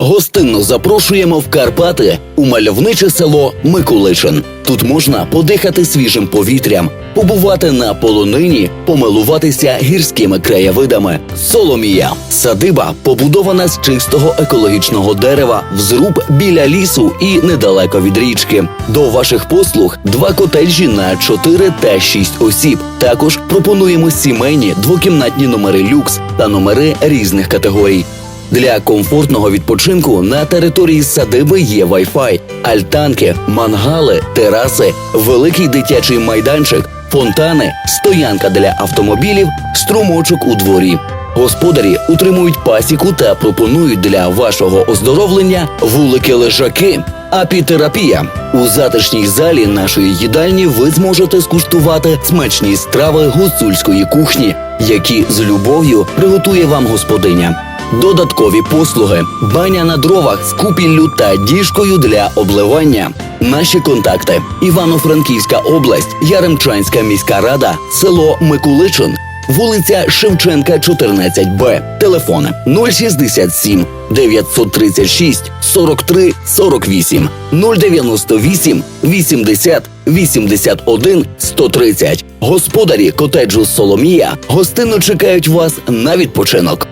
Гостинно запрошуємо в Карпати у мальовниче село Микуличин. Тут можна подихати свіжим повітрям, побувати на полонині, помилуватися гірськими краєвидами. Соломія садиба побудована з чистого екологічного дерева, в зруб біля лісу і недалеко від річки. До ваших послуг два котеджі на 4 та 6 осіб. Також пропонуємо сімейні двокімнатні номери люкс та номери різних категорій. Для комфортного відпочинку на території садиби є Wi-Fi, альтанки, мангали, тераси, великий дитячий майданчик, фонтани, стоянка для автомобілів, струмочок у дворі. Господарі утримують пасіку та пропонують для вашого оздоровлення вулики лежаки. Апітерапія у затишній залі нашої їдальні ви зможете скуштувати смачні страви гуцульської кухні, які з любов'ю приготує вам господиня. Додаткові послуги, баня на дровах з купіллю та діжкою для обливання. Наші контакти: Івано-Франківська область, Яремчанська міська рада, село Микуличин, вулиця Шевченка, 14Б. Телефони 067 936 43 48 098 80 81 130. Господарі котеджу Соломія гостинно чекають вас на відпочинок.